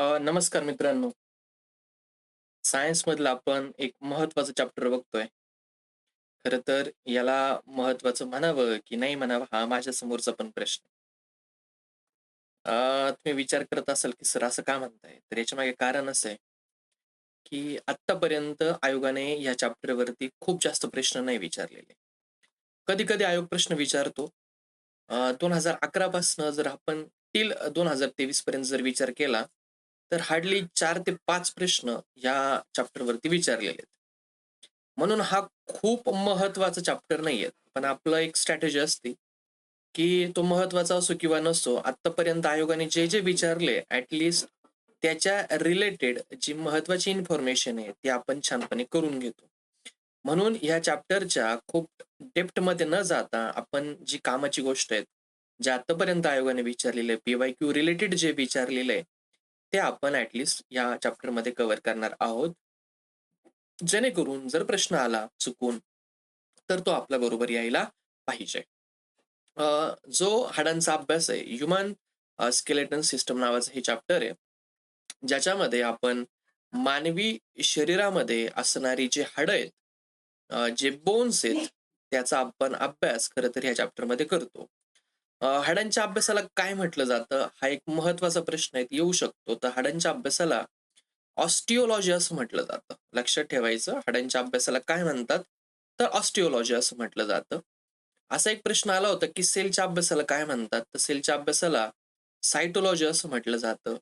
नमस्कार मित्रांनो. सायन्स मधलं आपण एक महत्त्वाचं चॅप्टर बघतोय. खरं तर याला महत्त्वाचं म्हणावं की नाही म्हणावं हा माझ्या समोरचा पण प्रश्न. तुम्ही विचार करत असाल की सर असं का म्हणताय? तर याच्या मागे कारण असं आहे, की आत्तापर्यंत आयोगाने या चॅप्टरवरती खूप जास्त प्रश्न नाही विचारलेले. कधी-कधी आयोग प्रश्न विचारतो. दोन हजार अकरा पासनं जर आपण टिल 2023 पर्यंत जर विचार केला, तर हार्डली चार ते पाच प्रश्न या चॅप्टरवरती विचारलेले आहेत. म्हणून हा खूप महत्त्वाचा चॅप्टर नाहीये. पण आपलं एक स्ट्रॅटेजी असते, की तो महत्त्वाचा असो किंवा नसो, आत्तापर्यंत आयोगाने जे-जे विचारले ॲट त्याच्या रिलेटेड जी महत्वाची इन्फॉर्मेशन आहे, ती आपण छानपणे करून घेतो. म्हणून ह्या चॅप्टरच्या खूप डेप्थमध्ये न जाता आपण जी कामाची गोष्ट आहेत, जे आत्तापर्यंत आयोगाने विचारलेलं आहे, पी-वाय-क्यू रिलेटेड जे विचारलेलं आहे, ते आपण ॲट या चॅप्टरमध्ये कव्हर करणार आहोत. जेणेकरून जर प्रश्न आला चुकून, तर तो आपल्या बरोबर यायला पाहिजे. जो हाडांचा अभ्यास आहे, ह्युमन स्केलेटन सिस्टम नावाचं हे चॅप्टर आहे. ज्याच्यामध्ये आपण मानवी शरीरामध्ये असणारी जी हाडं आहेत, जे बोन्स आहेत, त्याचा आपण अभ्यास खरं तर ह्या चॅप्टरमध्ये करतो. अ, हाडांच्या अभ्यासाला काय म्हटलं जातं? हा एक महत्त्वाचा प्रश्न आहे, येऊ शकतो. तर हाडांच्या अभ्यासाला ऑस्टिओलॉजी असं म्हटलं जातं. लक्षात ठेवायचं हाडांच्या अभ्यासाला काय म्हणतात? तर ऑस्टिओलॉजी असं म्हटलं जातं. असा एक प्रश्न आला होता, की सेलच्या अभ्यासाला काय म्हणतात? तर सेलच्या अभ्यासाला सायटोलॉजी असं म्हटलं जातं.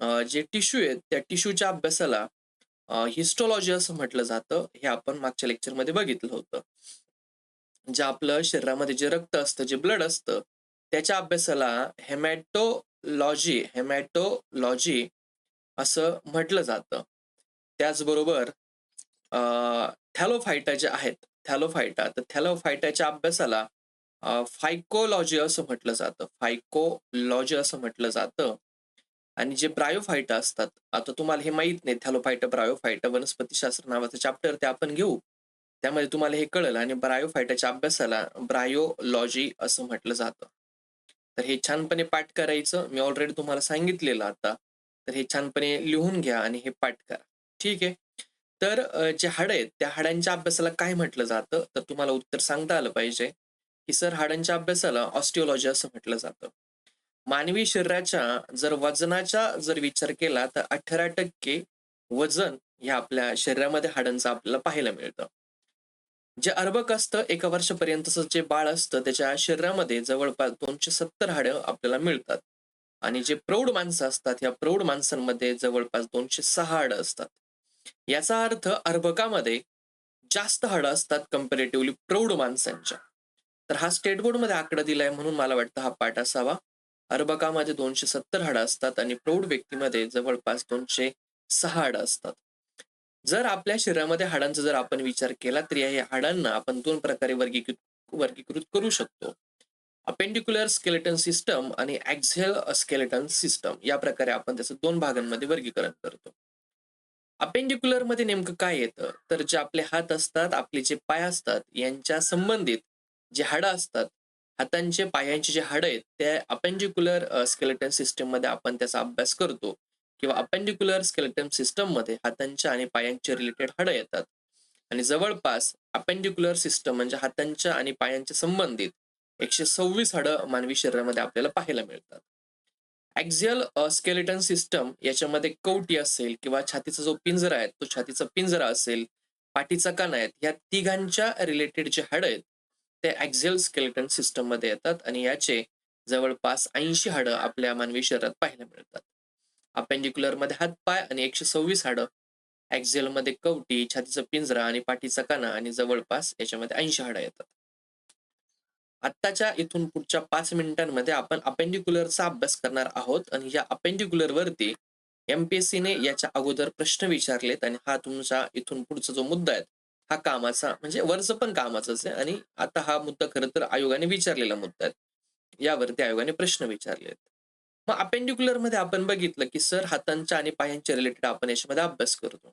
अ, जे टिश्यू आहेत, त्या टिश्यूच्या अभ्यासाला अ, हिस्टोलॉजी असं म्हटलं जातं. हे आपण मागच्या लेक्चरमध्ये बघितलं होतं. जे आपलं शरीरामध्ये जे रक्त असतं, जे ब्लड असतं, त्याच्या अभ्यासाला हेमॅटोलॉजी हेमॅटोलॉजी असं म्हटलं जातं. त्याचबरोबर थॅलोफायटा जे आहेत, थॅलोफायटा तर थॅलोफायटाच्या अभ्यासाला फायकोलॉजी असं म्हटलं जातं. फायकोलॉजी असं म्हटलं जातं. आणि जे ब्रायोफायटा असतात, आता तुम्हाला हे माहीत नाही थॅलोफायटा, ब्रायोफायटा वनस्पतीशास्त्र नावाचं चॅप्टर ते आपण घेऊ. त्यामध्ये तुम्हाला हे कळेल आणि ब्रायोफायटाच्या अभ्यासाला ब्रायोलॉजी असं म्हटलं जातं. तर हे छानपणे पाठ करायचं. मी ऑलरेडी तुम्हाला सांगितलेलं आता. तर हे छानपणे लिहून घ्या आणि हे पाठ करा. ठीक आहे. तर जे हाडं आहेत, त्या हाडांच्या अभ्यासाला काय म्हटलं जातं? तर तुम्हाला उत्तर सांगता आलं पाहिजे, की सर हाडांच्या अभ्यासाला ऑस्टिओलॉजी असं म्हटलं जातं. मानवी शरीराच्या जर वजनाचा जर विचार केला, तर 18% वजन ह्या आपल्या शरीरामध्ये हाडांचं आपल्याला पाहायला मिळतं. जे अर्भक असतं, एका वर्षापर्यंतचं जे बाळ असतं, त्याच्या शरीरामध्ये जवळपास 270 हाडं आपल्याला मिळतात. आणि जे प्रौढ माणसं असतात, या प्रौढ माणसांमध्ये जवळपास 206 हाडं असतात. याचा अर्थ अर्भकामध्ये जास्त हाडं असतात कम्पॅरेटिव्हली प्रौढ माणसांच्या. तर हा स्टेट बोर्डमध्ये आकडा दिलाय म्हणून मला वाटतं हा पाठ असावा. अर्भकामध्ये 270 हाडं असतात आणि प्रौढ व्यक्तीमध्ये जवळपास 206 हाडं असतात. जर आपल्या शरीरामध्ये हाडांचा जर आपण विचार केला, तर या हाडांना आपण दोन प्रकारे वर्गीकृत वर्गीकृत करू शकतो. अपेंडिक्युलर स्केलेटन सिस्टम आणि एक्झेल स्केलेटन सिस्टम या प्रकारे आपण त्याचं दोन भागांमध्ये वर्गीकरण करतो. अपेंडिक्युलरमध्ये नेमकं काय येतं? तर जे आपले हात असतात, आपले जे पाय असतात, यांच्या संबंधित जे हाडं असतात, हातांचे, पायांचे जे हाडं आहेत, ते अपेंडिक्युलर स्केलेटन सिस्टममध्ये आपण त्याचा अभ्यास करतो किंवा अपेंडिक्युलर स्केलेटन सिस्टममध्ये हातांच्या आणि पायांचे रिलेटेड हाडं येतात. आणि जवळपास अपेंडिक्युलर सिस्टम म्हणजे हातांच्या आणि पायांच्या संबंधित 126 हाडं मानवी शरीरामध्ये आपल्याला पाहायला मिळतात. ॲक्झियल स्केलेटन सिस्टम याच्यामध्ये कवटी असेल किंवा छातीचा जो पिंजरा आहे, तो छातीचा पिंजरा असेल, पाठीचा कान आहेत या तिघांच्या रिलेटेड जे हाडं आहेत, ते ॲक्झियल स्केलेटन सिस्टममध्ये येतात आणि याचे जवळपास 80 हाडं आपल्या मानवी शरीरात पाहायला मिळतात. अपेंडिक्युलरमध्ये हात-पाय आणि 126 हाडं, ॲक्झियलमध्ये कवटी, छातीचा पिंजरा आणि पाठीचा काना आणि जवळपास याच्यामध्ये 80 हाडं येतात. आत्ताच्या इथून पुढच्या पाच मिनिटांमध्ये आपण अपेंडिक्युलरचा अभ्यास करणार आहोत आणि या अपेंडिक्युलरवरती वरती एमपीसी ने याच्या अगोदर प्रश्न विचारलेत आणि हा तुमचा इथून पुढचा जो मुद्दा आहे, हा कामाचा म्हणजे वरचं पण कामाचाच आहे आणि आता हा मुद्दा खरं तर आयोगाने विचारलेला मुद्दा आहे. यावरती आयोगाने प्रश्न विचारलेत. मग अपेंडिक्युलरमध्ये आपण बघितलं, की सर हातांच्या आणि पायांच्या रिलेटेड आपण याच्यामध्ये अभ्यास करतो.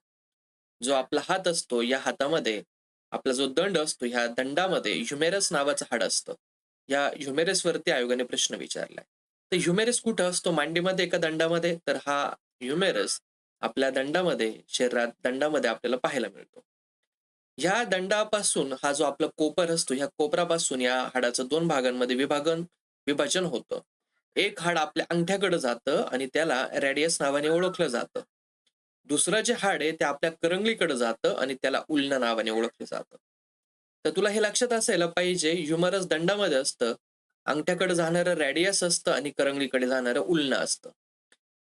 जो आपला हात असतो, या हातामध्ये आपला जो दंड असतो, ह्या दंडामध्ये ह्युमेरस नावाचं हाड असतं. या ह्युमेरसवरती आयोगाने प्रश्न विचारलाय. तर ह्युमेरस कुठं असतो? मांडीमध्ये एका दंडामध्ये? तर हा ह्युमेरस आपल्या दंडामध्ये शरीरात दंडामध्ये आपल्याला पाहायला मिळतो ह्या दंडापासून हा जो आपला कोपर असतो ह्या कोपरापासून या हाडाचं दोन भागांमध्ये विभागन विभाजन होतं एक हाड आपल्या अंगठ्याकडे जातं आणि त्याला रॅडियस नावाने ओळखलं जातं. दुसरं जे हाड आहे ते आपल्या करंगलीकडे जातं आणि त्याला उलना नावाने ओळखलं जातं. तर तुला हे लक्षात असायला पाहिजे ह्युमरस दंडामध्ये असतं अंगठ्याकडे जाणारं रॅडियस असतं आणि करंगलीकडे जाणारं उलना असतं.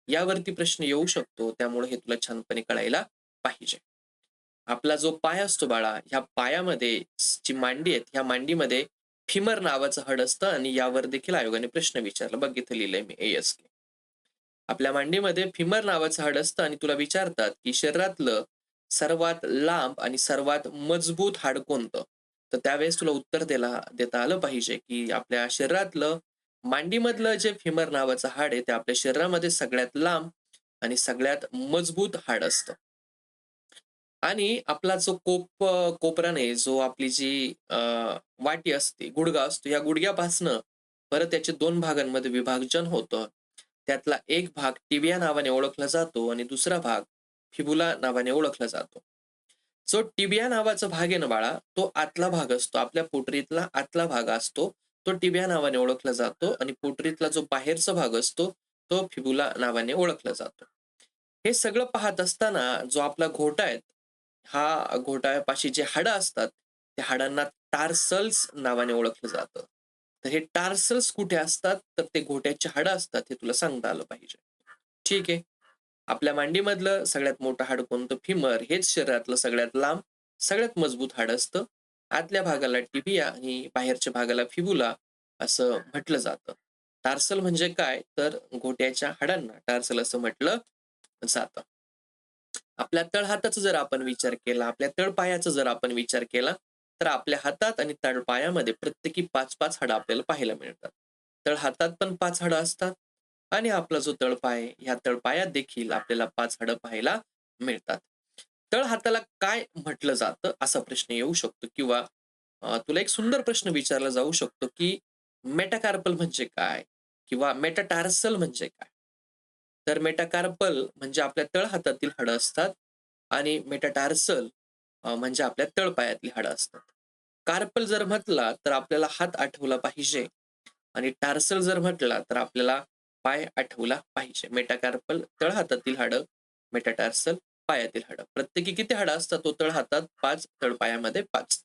यावरती प्रश्न येऊ शकतो त्यामुळे हे तुला छानपणे कळायला पाहिजे. आपला जो पाय असतो बाळा ह्या पायामध्ये जी मांडी आहेत ह्या मांडीमध्ये फिमर नावाचं हड असतं आणि यावर देखील आयोगाने प्रश्न विचारला. बघ इथे लिहिलंय मी एस के आपल्या मांडीमध्ये फिमर नावाचं हाड असतं आणि तुला विचारतात की शरीरातलं सर्वात लांब आणि सर्वात मजबूत हाड कोणतं? तर त्यावेळेस तुला उत्तर देला देता आलं पाहिजे की आपल्या शरीरातलं मांडीमधलं जे फिमर नावाचं हाड आहे ते आपल्या शरीरामध्ये सगळ्यात लांब आणि सगळ्यात मजबूत हाड असतं. आणि आपला जो कोप कोपराने जो आपली जी वाटी असते गुडगा असतो या गुडघ्यापासनं परत त्याचे दोन भागांमध्ये विभाजन होतं. त्यातला एक भाग टिबिया नावाने ओळखला जातो आणि दुसरा भाग फिबुला नावाने ओळखला जातो. जो टिबिया नावाचा भाग आहे ना बाळा तो आतला भाग असतो. आपल्या पोटरीतला आतला भाग असतो तो टिबिया नावाने ओळखला जातो आणि पोटरीतला जो बाहेरचा भाग असतो तो फिबुला नावाने ओळखला जातो. हे सगळं पाहत असताना जो आपला घोटा आहे हा घोटाळ्यापाशी जे हाडं असतात त्या हाडांना टार्सल्स नावाने ओळखलं जातं. तर हे टार्सल्स कुठे असतात? तर ते घोट्याचे हाडं असतात हे तुला सांगता आलं पाहिजे. ठीक आहे. आपल्या मांडीमधलं सगळ्यात मोठं हाड कोणतं? फिमर हेच शरीरातलं सगळ्यात लांब सगळ्यात मजबूत हाड असतं. आतल्या भागाला टिबिया आणि बाहेरच्या भागाला फिबुला असं म्हटलं जातं. टार्सल म्हणजे काय? तर घोट्याच्या हाडांना टार्सल असं म्हटलं जातं. आपल्या तळहाताचा जर आपण विचार केला आपल्या तळपायाचा जर आपण विचार केला तर आपल्या हातात आणि तळपायामध्ये प्रत्येकी पाच पाच हाडं आपल्याला पाहायला मिळतात. तळहातात पण पाच हाडं असतात आणि आपला जो तळपाय ह्या तळपायात देखील आपल्याला पाच हाडं पाहायला मिळतात. तळहाताला काय म्हटलं जातं असा प्रश्न येऊ शकतो किंवा तुला एक सुंदर प्रश्न विचारला जाऊ शकतो की मेटाकार्पल म्हणजे काय? किंवा मेटाटार्सल म्हणजे काय? तर मेटाकार्पल म्हणजे आपल्या तळहातातील हाडं असतात आणि मेटाटार्सल म्हणजे आपल्या तळपायातली हाडं असतात. कार्पल जर म्हटला तर आपल्याला हात आठवला पाहिजे आणि टार्सल जर म्हटला तर आपल्याला पाय आठवला पाहिजे. मेटाकार्पल तळहातातील हाडं मेटाटार्सल पायातील हाडं. प्रत्येकी किती हाडं असतात? तो तळहातात पाच तळपायामध्ये पाच.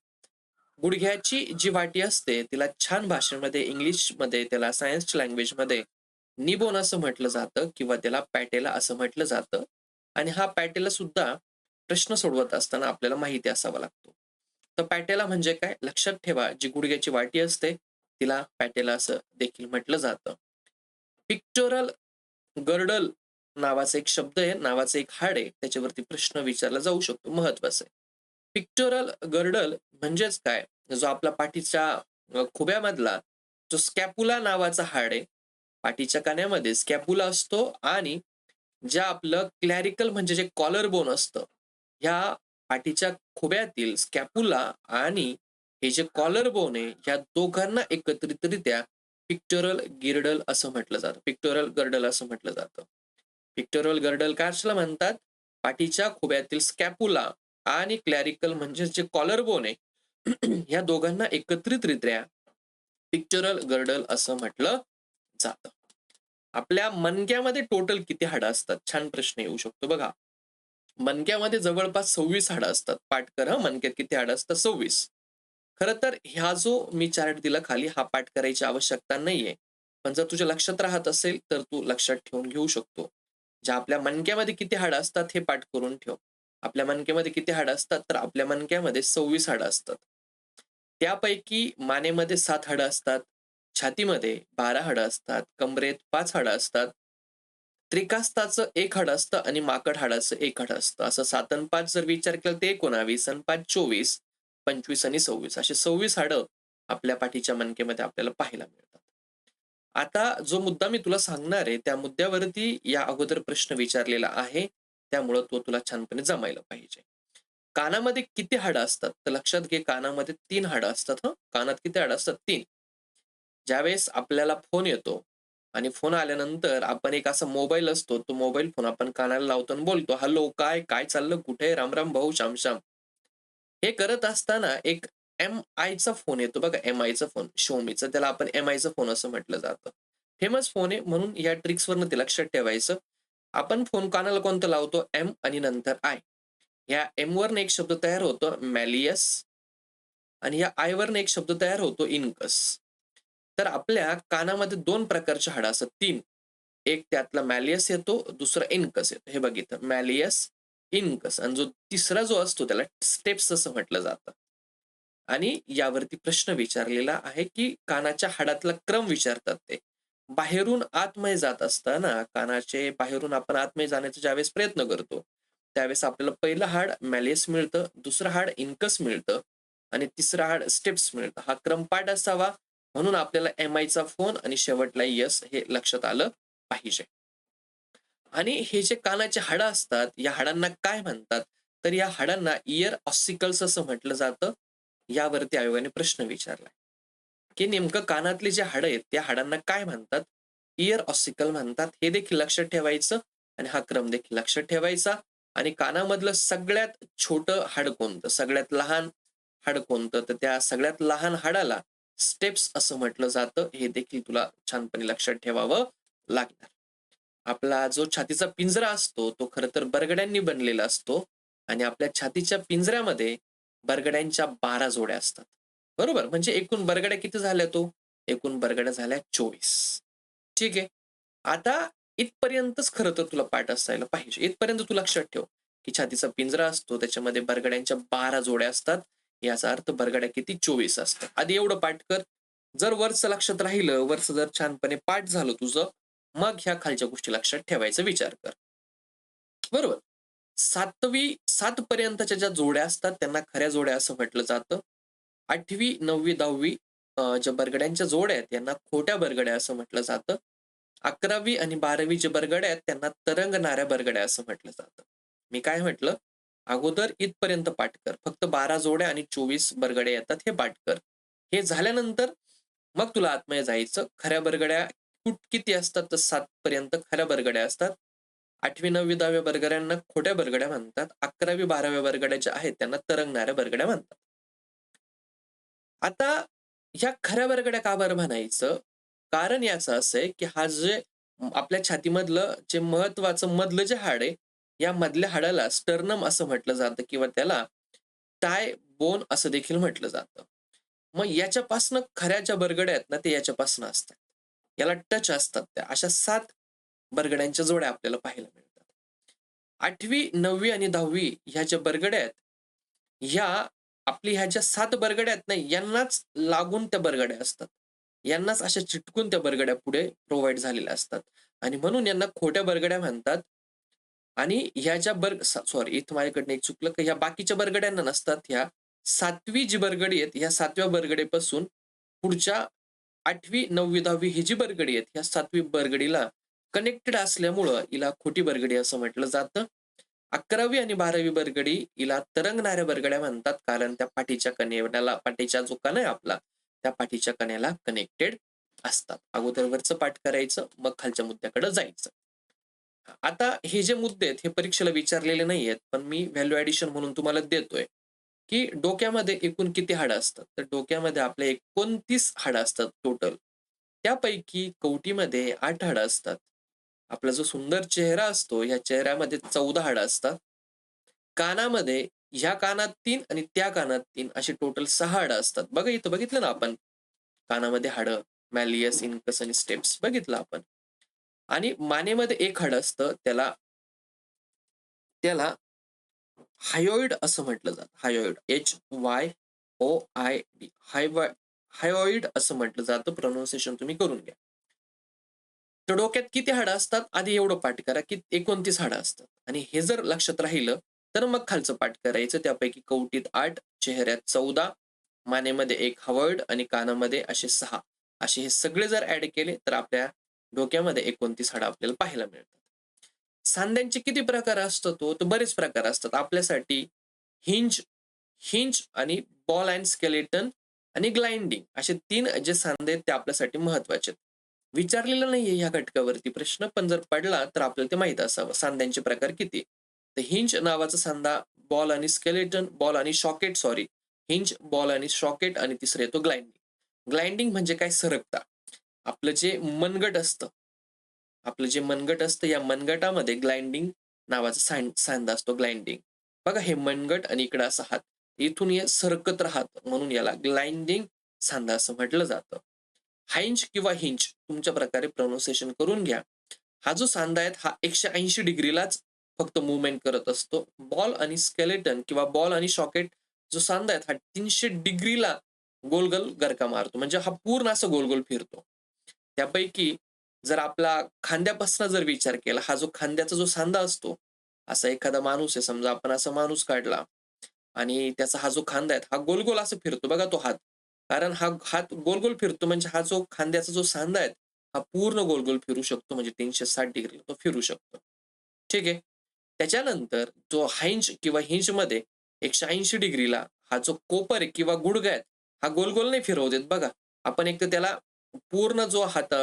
गुडघ्याची जी वाटी असते तिला छान भाषेमध्ये इंग्लिशमध्ये त्याला सायन्सच्या लँग्वेजमध्ये निबोन असं म्हटलं जातं किंवा त्याला पॅटेला असं म्हटलं जातं. आणि हा पॅटेला सुद्धा प्रश्न सोडवत असताना आपल्याला माहिती असावा लागतो. तर पॅटेला म्हणजे काय? लक्षात ठेवा जी गुडघ्याची वाटी असते तिला पॅटेला असं देखील म्हटलं जातं. पिक्टोरल गर्डल नावाचा एक शब्द आहे नावाचं एक हाड आहे त्याच्यावरती प्रश्न विचारला जाऊ शकतो महत्वाचं आहे. पिक्टोरल गर्डल म्हणजेच काय? जो आपला पाठीच्या खुब्यामधला जो स्कॅपुला नावाचा हाड आहे पाठीच्या कान्यामध्ये स्कॅपुला असतो आणि ज्या आपलं क्लॅरिकल म्हणजे जे कॉलर बोन असतं ह्या पाठीच्या खोब्यातील स्कॅपुला आणि हे जे कॉलर बोन आहे ह्या दोघांना एकत्रितरित्या पिक्टोरल गिरडल असं म्हटलं जातं. पिक्टोरल गर्डल असं म्हटलं जातं. पिक्टोरल गर्डल काशला म्हणतात? पाठीच्या खोब्यातील स्कॅपुला आणि क्लॅरिकल म्हणजे जे कॉलर बोन आहे ह्या दोघांना एकत्रितरित्या पिक्चरल गर्डल असं म्हटलं जातं. आपल्या मनक्यामध्ये टोटल किती हाडं असतात? छान प्रश्न येऊ शकतो. बघा मनक्यामध्ये जवळपास सव्वीस हाडं असतात. पाठ कर हा मनक्यात किती हाडं असतात? सव्वीस. खर तर ह्या जो मी चार्ट दिला खाली हा पाठ करायची आवश्यकता नाहीये. पण जर तुझ्या लक्षात राहत असेल तर तू लक्षात ठेवून घेऊ शकतो. ज्या आपल्या मनक्यामध्ये किती हाडं असतात हे पाठ करून ठेव. आपल्या मनक्यामध्ये किती हाडं असतात तर आपल्या मनक्यामध्ये सव्वीस हाडं असतात. त्यापैकी मानेमध्ये सात हाडं असतात. छातीमध्ये बारा हाडं असतात कमरेत पाच हाडं असतात. त्रिकास्ताचं एक हाड असतं आणि माकड हाडाचं एक हाड असतं. असं सात आणि पाच जर विचार केला ते एकोणावीस आणि पाच चोवीस पंचवीस आणि सव्वीस. असे सव्वीस हाडं आपल्या पाठीच्या मनकेमध्ये आपल्याला पाहायला मिळतात. आता जो मुद्दा मी तुला सांगणार आहे त्या मुद्द्यावरती या अगोदर प्रश्न विचारलेला आहे. त्यामुळं तो तुला छानपणे जमायला पाहिजे. कानामध्ये किती हाडं असतात? तर लक्षात घे कानामध्ये तीन हाडं असतात हं. कानात किती हाडं असतात? तीन. ज्यावेळेस आपल्याला फोन येतो आणि फोन आल्यानंतर आपण एक असा मोबाईल असतो, तो मोबाईल फोन आपण कानाला लावतो आणि बोलतो, "हॅलो, काय? काय चाललं? कुठे? राम-राम भाऊ, श्याम-श्याम." हे करत असताना एक एम-आयचा फोन येतो बघा, एम-आयचा फोन, शोमीचा त्याला आपण एम-आयचा फोन असं म्हटलं जातं. फेमस फोन आहे म्हणून या ट्रिक्सवरनं ते लक्षात ठेवायचं. आपण फोन कानाला कोणतं लावतो? एम आणि नंतर आय. या एमवरनं एक शब्द तयार होतो मॅलियस आणि या आयवरनं एक शब्द तयार होतो इनकस तर आपल्या कानामध्ये दोन प्रकारच्या हाडं असतात, तीन एक त्यातला मॅलियस येतो, दुसरा इनकस येतो. हे बघितलं मॅलियस, इनकस आणि जो तिसरा जो असतो त्याला स्टेप्स असं म्हटलं जातं. आणि यावरती प्रश्न विचारलेला आहे, की कानाच्या हाडातला क्रम विचारतात ते. बाहेरून आतमध्ये जात असताना कानाचे बाहेरून आपण आतमध्ये जाण्याचा ज्यावेळेस प्रयत्न करतो, त्यावेळेस आपल्याला पहिलं हाड मॅलियस मिळतं, दुसरं हाड इनकस मिळतं आणि तिसरं हाड स्टेप्स मिळतं. हा क्रम पाठ असावा म्हणून आपल्याला एम-आयचा फोन आणि शेवटला यस हे लक्षात आलं पाहिजे. आणि हे जे कानाचे हाडं असतात, या हाडांना काय म्हणतात? तर या हाडांना इयर ऑसिकल्स असं म्हटलं जातं. यावरती आयोगाने प्रश्न विचारलाय, की नेमकं कानातले जे हाडं आहेत, त्या हाडांना काय म्हणतात? इयर ऑसिकल म्हणतात. हे देखील लक्षात ठेवायचं आणि हा क्रम देखील लक्षात ठेवायचा आणि कानामधलं सगळ्यात छोटं हाड कोणतं? सगळ्यात लहान हाड कोणतं? तर त्या सगळ्यात लहान हाडाला स्टेप्स असं म्हटलं जातं. हे देखील तुला छानपणे लक्षात ठेवावं लागणार. आपला जो छातीचा पिंजरा असतो, तो खरं तर बरगड्यांनी बनलेला असतो आणि आपल्या छातीच्या पिंजऱ्यामध्ये बरगड्यांच्या 12 जोड्या असतात. बरोबर? म्हणजे एकूण बरगड्या किती झाल्या तो? एकूण बरगड्या झाल्या 24. ठीक आहे. आता इथपर्यंतच खरं तर तुला पाठ असायला पाहिजे. इथपर्यंत तू लक्षात ठेव, की छातीचा पिंजरा असतो, त्याच्यामध्ये बरगड्यांच्या 12 जोड्या असतात. याचा अर्थ बरगड्या किती? 24 असतात. आधी एवढं पाठ कर. जर वरचं लक्षात राहिलं, वरचं जर छानपणे पाठ झालं तुझं, मग ह्या खालच्या गोष्टी लक्षात ठेवायचा विचार कर. बरोबर. 7वी 7 पर्यंतच्या ज्या जोड्या असतात, त्यांना खऱ्या जोड्या असं म्हटलं जातं. आठवी नववी दहावी ज्या बरगड्यांच्या जोड्या आहेत, यांना खोट्या बरगड्या असं म्हटलं जातं. 11वी आणि 12वी जे बरगड्या आहेत, त्यांना तरंगणाऱ्या बरगड्या असं म्हटलं जातं. मी काय म्हटलं? अगोदर इथपर्यंत पाठ कर. फक्त 12 जोड्या आणि 24 बरगड्या येतात हे पाठ कर. हे झाल्यानंतर मग तुला आत्मय जायचं. खऱ्या बरगड्या कुठ किती असतात? तर सात पर्यंत खऱ्या बरगड्या असतात. 8वी, 9वी, 10वी बरगड्यांना खोट्या बरगड्या म्हणतात. 11वी, 12व्या बरगड्या ज्या आहेत, त्यांना तरंगणाऱ्या बरगड्या म्हणतात. आता ह्या खऱ्या बरगड्या का बरं म्हणायचं? कारण याचं असं आहे, की हा जे आपल्या छातीमधलं जे महत्वाचं मधलं जे हाड आहे, या मधल्या हाडाला स्टर्नम असं म्हटलं जातं किंवा त्याला टाय बोन असं देखील म्हटलं जातं. मग याच्यापासनं खऱ्या ज्या बरगड्या आहेत ना, ते याच्यापासनं असतात. याला टच असतात त्या. अशा सात बरगड्यांच्या जोड्या आपल्याला पाहायला मिळतात. 8वी, 9वी आणि 10वी ह्या ज्या बरगड्या आहेत, ह्या आपली ह्या ज्या सात बरगड्या आहेत ना, यांनाच लागून त्या बरगड्या असतात. यांनाच अशा चिटकून त्या बरगड्या पुढे प्रोव्हाइड झालेल्या असतात आणि म्हणून यांना खोट्या बरगड्या म्हणतात. आणि ह्या ज्या बर्ग सॉरी इथं माझ्याकडनं एक चुकलं, की ह्या बाकीच्या बरगड्यांना नसतात. ह्या सातवी जी बरगडी आहेत, ह्या सातव्या बरगडीपासून पुढच्या 8वी, 9वी, 10वी ही जी बरगडी आहेत, ह्या सातवी बरगडीला कनेक्टेड असल्यामुळं हिला खोटी बरगडी असं म्हटलं जातं. 11वी आणि 12वी बरगडी हिला तरंगणाऱ्या बरगड्या म्हणतात, कारण त्या पाठीच्या कण्याला पाठीचा जो कणा आहे आपला, त्या पाठीच्या कण्याला कनेक्टेड असतात. अगोदर वरचं पाठ करायचं, मग खालच्या मुद्द्याकडे जायचं. आता हे जे मुद्दे आहेत, हे परीक्षेला विचारलेले नाहीयेत, पण मी व्हॅल्यू ॲडिशन म्हणून तुम्हाला देतोय, की डोक्यामध्ये एकूण किती हाडं असतात? तर डोक्यामध्ये आपले 29 हाडं असतात टोटल. त्यापैकी कवटीमध्ये आठ हाडं असतात. आपला जो सुंदर चेहरा असतो, ह्या चेहऱ्यामध्ये 14 हाडं असतात. कानामध्ये ह्या कानात तीन आणि त्या कानात तीन अशी टोटल सहा हाडं असतात. बघा इथं बघितलं ना आपण? कानामध्ये हाडं, मॅलियस, इन्कस आणि स्टेप्स बघितलं आपण. आणि मानेमध्ये एक हाड असतं, त्याला त्याला हायोइड असं म्हटलं जातं. हायोइड एच-वाय-ओ-आय-डी हायवा हायोइड असं म्हटलं जातं. प्रोनाउन्सिएशन तुम्ही करून घ्या. तर डोक्यात किती हाडं असतात? आधी एवढं पाठ करा, की 29 हाडं असतात आणि हे जर लक्षात राहिलं, तर मग खालचं पाठ करायचं. त्यापैकी कवटीत आठ चेहऱ्यात 14, मानेमध्ये एक हवर्ड आणि कानामध्ये असे सहा असे हे सगळे जर ऍड केले, तर आपल्या डोक्यामध्ये 29 हाडं आपल्याला पाहायला मिळतात. सांध्यांचे किती प्रकार असतात तो तर बरेच प्रकार असतात. आपल्यासाठी हिंज हिंज आणि बॉल अँड स्केलेटन आणि ग्लाइंडिंग असे तीन जे सांधे आहेत ते आपल्यासाठी महत्त्वाचे आहेत. विचारलेलं नाहीये ह्या घटकावरती प्रश्न, पण जर पडला तर आपल्याला ते माहीत असावं. सांध्यांचे प्रकार किती? तर हिंज नावाचा सांधा, बॉल आणि स्केलेटन, बॉल आणि शॉकेट सॉरी. हिंज, बॉल आणि शॉकेट आणि तिसरे येतो ग्लाइंडिंग. ग्लाइंडिंग म्हणजे काय? सरकता. आपलं जे मनगट असतं, आपलं जे मनगट असतं या मनगटामध्ये ग्लाइंडिंग नावाचा सांड सांधा असतो ग्लाइंडिंग. बघा हे मनगट आणि इकडं असा हात. इथून हे सरकत राहत म्हणून याला ग्लाइंडिंग सांधा असं म्हटलं जातं. हाइंज किंवा हिंज तुमच्या प्रकारे प्रोनाउन्सिएशन करून घ्या. हा जो सांधा आहे हा 180 डिग्रीलाच फक्त मुवमेंट करत असतो. बॉल आणि स्केलेटन किंवा बॉल आणि शॉकेट जो सांधा आहे हा तीनशे डिग्रीला गोलगोल गरका मारतो. म्हणजे हा पूर्ण असं गोलगोल फिरतो. त्यापैकी जर आपला खांद्यापासून जर विचार केला, हा जो खांद्याचा जो सांधा असतो, असा एखादा माणूस आहे समजा आपण असा माणूस काढला आणि त्याचा हा जो खांदा आहे हा गोल-गोल असं फिरतो बघा तो हात. कारण हा हात गोल-गोल फिरतो म्हणजे हा जो खांद्याचा जो सांधा आहे, हा पूर्ण गोल-गोल फिरू शकतो म्हणजे 360 डिग्रीला तो फिरू शकतो. ठीक आहे. त्याच्यानंतर जो हाइंज किंवा हिंजमध्ये 180 डिग्रीला हा जो कोपर किंवा गुडगा आहे, हा गोल-गोल नाही फिरवत देत बघा. आपण एक तर त्याला पूर्ण जो हात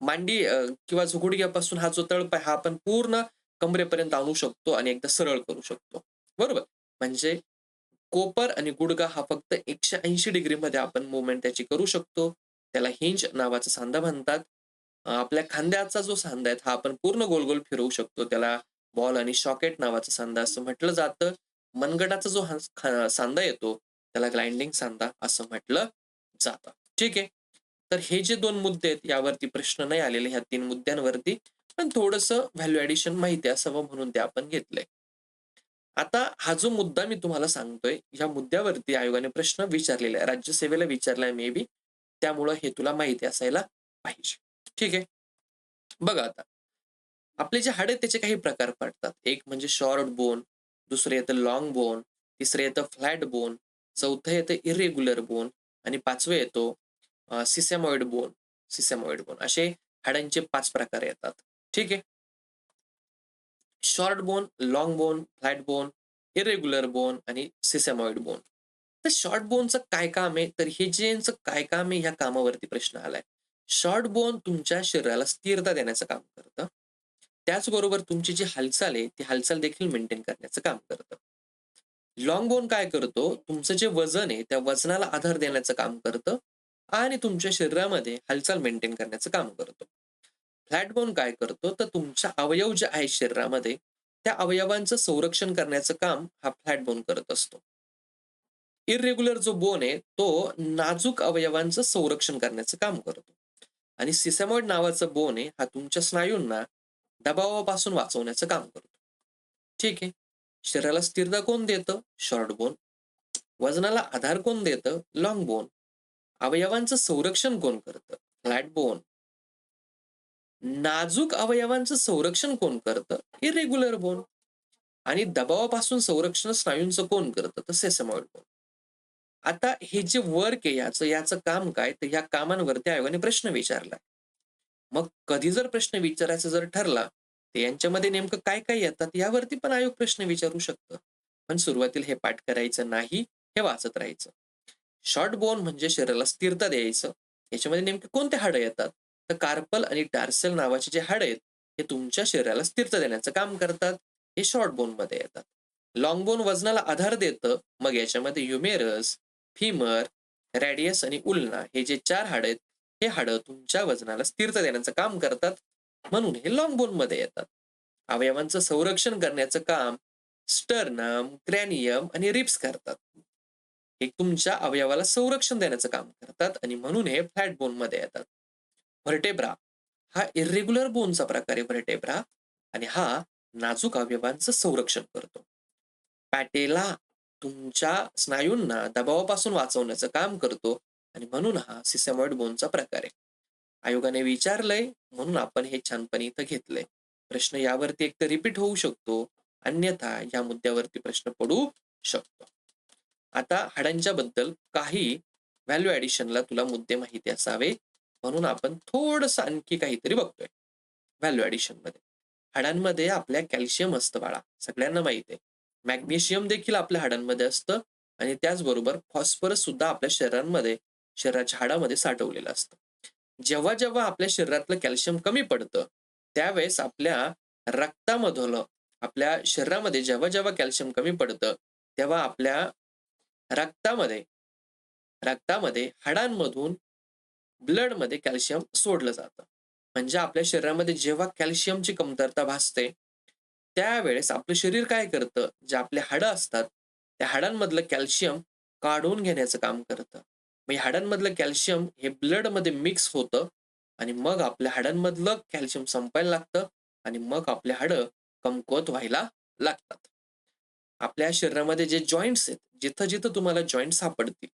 मांडी किंवा झुगुडग्यापासून हा जो तळप आहे हा आपण पूर्ण कमरेपर्यंत आणू शकतो आणि एकदा सरळ करू शकतो. बरोबर? म्हणजे कोपर आणि गुडघा हा फक्त 180 डिग्रीमध्ये आपण मुवमेंट त्याची करू शकतो. त्याला हिंज नावाचा सांधा म्हणतात. आपल्या खांद्याचा जो सांधा आहे हा आपण पूर्ण गोल-गोल फिरवू शकतो. त्याला बॉल आणि शॉकेट नावाचा सांधा असं म्हटलं जातं. मनगटाचा जो हा सांधा येतो त्याला ग्लाइंडिंग सांधा असं म्हटलं जातं. ठीक आहे. तर हे जे दोन मुद्दे आहेत यावरती प्रश्न नाही आलेले ह्या तीन मुद्द्यांवरती. पण थोडस व्हॅल्यू एडिशन माहिती असावं म्हणून ते आपण घेतलंय. आता हा जो मुद्दा मी तुम्हाला सांगतोय, ह्या मुद्द्यावरती आयोगाने प्रश्न विचारलेला आहे. राज्यसेवेला विचारलाय मे बी. त्यामुळं हे तुला माहिती असायला पाहिजे. ठीक आहे. बघा आता. आपले जे हाड आहेत त्याचे काही प्रकार पडतात. एक म्हणजे शॉर्ट बोन, दुसरं येतं लॉंग बोन, तिसरं येतं फ्लॅट बोन, चौथं येतं इरेग्युलर बोन आणि पाचवं येतो सिसेमॉइड बोन, सिसेमॉइड बोन असे हाडांचे पाच प्रकार येतात. ठीक आहे. Short bone, long bone, flat bone, irregular bone आणि सिसेमॉइड बोन. तर शॉर्ट बोनचं काय काम आहे? तर हे जे काय काम आहे ह्या कामावरती प्रश्न आलाय. शॉर्ट बोन तुमच्या शरीराला स्थिरता देण्याचं काम करतं. त्याचबरोबर तुमची जी हालचाल आहे, ती हालचाल देखील मेंटेन करण्याचं काम करतं. लॉंग बोन काय करतो? तुमचं जे वजन आहे, त्या वजनाला आधार देण्याचं काम करतं आणि तुमच्या शरीरामध्ये हालचाल मेंटेन करण्याचं काम करतो. फ्लॅट बोन काय करतो? तर तुमच्या अवयव जे आहेत शरीरामध्ये, त्या अवयवांचं संरक्षण करण्याचं काम हा फ्लॅट बोन करत असतो. इरेग्युलर जो बोन आहे, तो नाजूक अवयवांचं संरक्षण करण्याचं काम करतो. आणि सिसेमॉइड नावाचा बोन आहे, हा तुमच्या स्नायूंना दबावापासून वाचवण्याचं काम करतो. ठीक आहे. शरीराला स्थिरता कोण देतं? Short bone. वजनाला आधार कोण देतं? Long bone. अवयवांचं संरक्षण कोण करतं? Flat bone. नाजूक अवयवांचं संरक्षण कोण करतं? Irregular bone. आणि दबावापासून संरक्षण स्नायूंचं कोण करतं? तर सेसमॉइड बोन. आता हे जे वर्क आहे याचं, याचं काम काय? तर ह्या कामांवरती आयोगाने प्रश्न विचारला मग कधी जर प्रश्न विचारायचा जर ठरला, तर यांच्यामध्ये नेमकं काय-काय येतात यावरती पण आयोग प्रश्न विचारू शकतं. पण सुरुवातीला हे पाठ करायचं नाही, हे वाचत राहायचं. शॉर्ट बोन म्हणजे शरीराला स्थिरता द्यायचं. याच्यामध्ये नेमके कोणते हाडं येतात? तर कार्पल आणि डार्सल नावाचे जे हाडं आहेत, हे तुमच्या शरीराला स्थिरता देण्याचं काम करतात. हे शॉर्ट बोनमध्ये येतात. लॉंग बोन वजनाला आधार देतं. मग याच्यामध्ये युमेरस फिमर, रॅडियस आणि उल्ना हे जे चार हाडं आहेत, हे हाडं तुमच्या वजनाला स्थिरता देण्याचं काम करतात. म्हणून हे लाँग बोनमध्ये येतात. अवयवांचं संरक्षण करण्याचं काम स्टर्नम, क्रॅनियम आणि रिप्स करतात. हे तुमच्या अवयवाला संरक्षण देण्याचं काम करतात आणि म्हणून हे फ्लॅट बोनमध्ये येतात. व्हर्टेब्रा हा इरेग्युलर बोनचा प्रकार आहे व्हर्टेब्रा आणि हा नाजूक अवयवांचं संरक्षण करतो. पॅटेला तुमच्या स्नायूंना दबावापासून वाचवण्याचं काम करतो आणि म्हणून हा सिसेमॉइड बोनचा प्रकार आहे. आयोगाने विचारलंय म्हणून आपण हे छानपणे इथं घेतलंय. प्रश्न यावरती एकतर रिपीट होऊ शकतो, अन्यथा या मुद्द्यावरती प्रश्न पडू शकतो. आता हाडांच्या बद्दल काही व्हॅल्यू एडिशनला तुला मुद्दे माहिती असावे, म्हणून आपण थोडस आणखी काहीतरी बघतोय. व्हॅल्यू एडिशनमध्ये. हाडांमध्ये आपल्या कॅल्शियम असतं बाळा, सगळ्यांना माहीत आहे. मॅग्नेशियम देखील आपल्या हाडांमध्ये असतं आणि त्याचबरोबर फॉस्फरस सुद्धा आपल्या शरीरांमध्ये, शरीराच्या हाडामध्ये साठवलेलं असतं. जेव्हा जेव्हा आपल्या शरीरातलं कॅल्शियम कमी पडतं त्यावेळेस आपल्या रक्तामधलं आपल्या शरीरामध्ये जेव्हा जेव्हा कॅल्शियम कमी पडतं तेव्हा आपल्या रक्तामध्ये रक्तामध्ये हाडांमधून ब्लडमध्ये कॅल्शियम सोडलं जातं. म्हणजे आपल्या शरीरामध्ये जेव्हा कॅल्शियमची कमतरता भासते त्यावेळेस आपलं शरीर काय करतं? जे आपले हाडं असतात त्या हाडांमधलं कॅल्शियम काढून घेण्याचं काम करतं. म्हणजे हाडांमधलं कॅल्शियम हे ब्लडमध्ये मिक्स होतं आणि मग आपल्या हाडांमधलं कॅल्शियम संपायला लागतं आणि मग आपले हाडं कमकुवत व्हायला लागतात. आपल्या शरीरामध्ये जे जॉईंट्स आहेत जिथं जिथं तुम्हाला जॉईंट सापडतील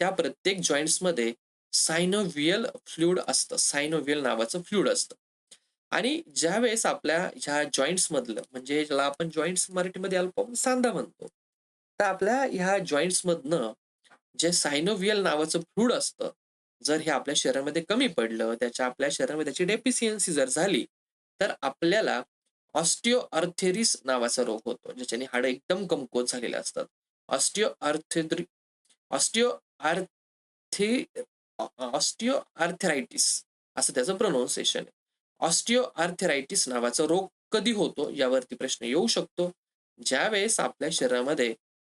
त्या प्रत्येक जॉईंट्समध्ये सायनोव्हियल फ्लुइड असतं. सायनोव्हियल नावाचं फ्लुइड असतं. आणि ज्या वेळेस आपल्या ह्या जॉईंट्स मधलं म्हणजे ज्याला आपण जॉईंट्स मराठीमध्ये अल्प सांधा म्हणतो तर आपल्या ह्या जॉईंट्स मधनं जे सायनोव्हियल नावाचं फ्लुइड असतं जर हे आपल्या शरीरामध्ये कमी पडलं त्याच्या आपल्या शरीरामध्ये त्याची डेफिशियन्सी जर झाली तर आपल्याला ऑस्टिओ अर्थेरिस नावाचा रोग होतो ज्याच्याने हाडं एकदम कमकुवत झालेले असतात. Osteo arthritis osteo osteo arthritis असं त्याचं प्रोनाऊन्सिएशन आहे. ऑस्टिओ आर्थरायटिस नावाचा रोग कधी होतो यावरती प्रश्न येऊ शकतो. ज्या वेळेस आपल्या शरीरामध्ये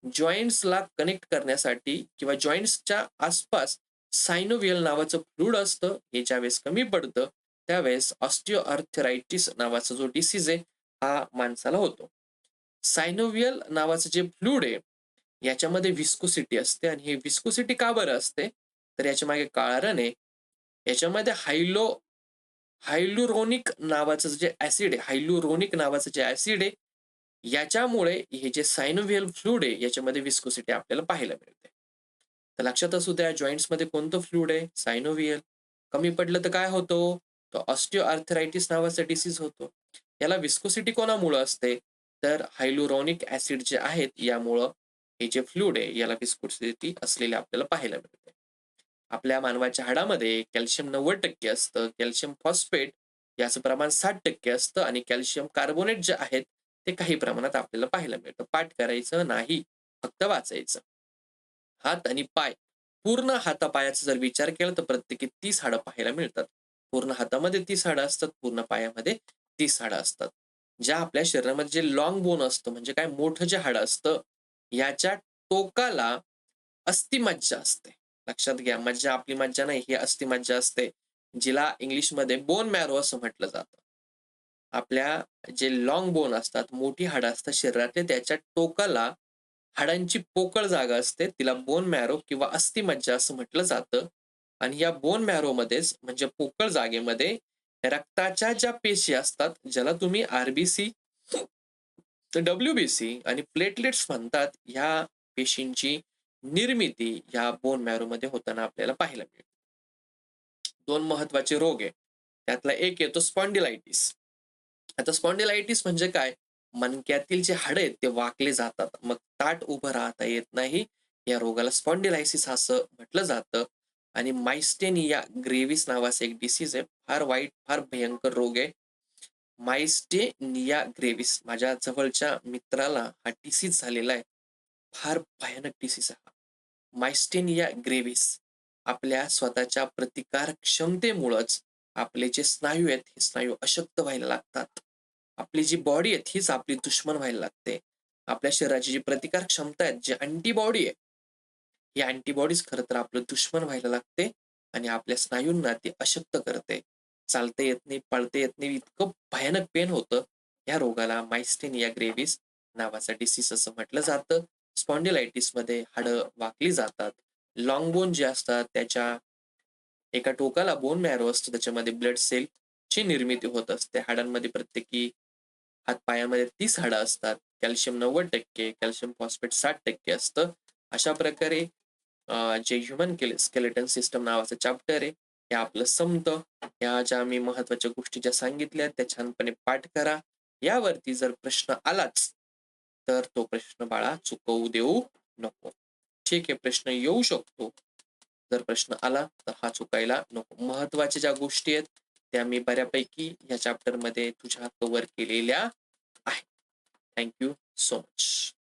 जॉईंट्सला कनेक्ट करण्यासाठी किंवा जॉईंट्सच्या आसपास सायनोवियल नावाचं फ्लूड असतं हे ज्यावेळेस कमी पडतं त्यावेळेस ऑस्टिओ अर्थरायटिस नावाचा जो डिसीज आहे हा माणसाला होतो. सायनोवियल नावाचं जे फ्लूड आहे याच्यामध्ये विस्कोसिटी असते. आणि ही विस्कोसिटी का बरं असते? तर याच्या मागे कारण आहे याच्यामध्ये हायलो हायलुरोनिक नावाचं जे ऍसिड आहे हायलुरोनिक नावाचं जे ऍसिड आहे याच्यामुळे हे जे सायनोव्हियल फ्लूड आहे याच्यामध्ये विस्कोसिटी आपल्याला पाहायला मिळते. तर लक्षात असू द्या जॉईंट्समध्ये कोणतं फ्लूड आहे? सायनोव्हियल कमी पडलं तर काय होतो? तो ऑस्टिओ आर्थरायटिस नावाचा डिसीज होतो. याला विस्कोसिटी कोणामुळं असते? तर हायलुरॉनिक ऍसिड जे आहेत यामुळं हे जे फ्लूड आहे याला विस्कोसिटी असलेले आपल्याला पाहायला मिळते. आपल्या मानवाच्या हाडामध्ये कॅल्शियम नव्वद टक्के असतं कॅल्शियम फॉस्फेट याचं प्रमाण साठ टक्के असतं आणि कॅल्शियम कार्बोनेट जे आहेत ते काही प्रमाणात आपल्याला पाहायला मिळतं. पाठ करायचं नाही फक्त वाचायचं. हात आणि पाय. पूर्ण हातापायाचा जर विचार केला तर प्रत्येकी तीस हाडं पाहायला मिळतात. पूर्ण हातामध्ये तीस हाडं असतात पूर्ण पायामध्ये तीस हाडं असतात. ज्या आपल्या शरीरामध्ये जे लॉंग बोन असतं म्हणजे काय मोठं जे हाडं असतं याच्या टोकाला अस्थिमज्जा असते. लक्षात घ्या मज्जा आपली मज्जा नाही ही अस्थिमज्जा असते जिला इंग्लिशमध्ये बोन मॅरो असं म्हटलं जातं. आपल्या जे लॉंग बोन असतात मोठी हाडं असतात शरीरातले त्याच्या टोकाला हाडांची पोकळ जागा असते तिला बोन मॅरो किंवा अस्थिमज्जा असं म्हटलं जातं. आणि या बोन मॅरो मध्येच म्हणजे पोकळ जागेमध्ये रक्ताच्या ज्या पेशी असतात ज्याला तुम्ही आरबीसी तर डब्ल्यूबीसी आणि प्लेटलेट्स म्हणतात ह्या पेशींची निर्मिती या बोन मॅरो मध्ये होताना आपल्याला पाहायला मिळते. दोन महत्त्वाचे रोग आहे त्यातला एक येतो स्पॉन्डिलायटिस आता स्पॉन्डिलायटिस म्हणजे काय? मनक्यातील जे हाड आहेत ते वाकले जातात. मग ताट उभं राहता येत नाही. या रोगाला स्पॉन्डिलायसिस असं म्हटलं जातं. आणि मायस्टेनिया ग्रेव्हिस नावाचा एक डिसीज आहे. फार वाईट फार भयंकर रोग आहे. मायस्टेनिया ग्रेव्हिस माझ्या जवळच्या मित्राला हा डिसीज झालेला आहे. फार भयानक डिसीज आहे हा. मायस्टेनिया ग्रेव्हिस आपल्या स्वतःच्या प्रतिकार क्षमतेमुळंच आपले जे स्नायू आहेत हे स्नायू अशक्त व्हायला लागतात. आपली जी बॉडी आहे हीच आपली दुश्मन व्हायला लागते. आपल्या शरीराची जी प्रतिकार क्षमता आहे जी अँटीबॉडी आहे ही अँटीबॉडीज खरं तर आपलं दुश्मन व्हायला लागते आणि आपल्या स्नायूंना ती अशक्त करते. चालता येत नाही पळता येत नाही. इतकं भयानक पेन होतं. या रोगाला मायस्टेनिया ग्रेव्हिस नावाचा डिसीज असं म्हटलं जातं. स्पॉन्डिलायटिसमध्ये हाडं वाकली जातात. लॉंग बोन जे असतात त्याच्या एका टोकाला बोन मॅरो असतो. त्याच्यामध्ये ब्लड सेल ची निर्मिती होत असते. हाडांमध्ये प्रत्येकी हातपायामध्ये तीस हाडं असतात. कॅल्शियम नव्वद टक्के कॅल्शियम फॉस्फेट साठ टक्के असतं. अशा प्रकारे जे ह्युमन स्केलेटन सिस्टम नावाचं चॅप्टर आहे. हे आपलं संपतं. या ज्या मी महत्त्वाच्या गोष्टी ज्या सांगितल्या त्या छानपणे पाठ करा. यावरती जर प्रश्न आलाच तर तो प्रश्न बाळा चुकवू देऊ नको. ठीक आहे प्रश्न येऊ शकतो. जर प्रश्न आला तर हा चुकायला नको. महत्त्वाच्या ज्या गोष्टी आहेत त्या मी बऱ्यापैकी या चॅप्टरमध्ये तुझ्या कव्हर केलेल्या आहेत. Thank you so much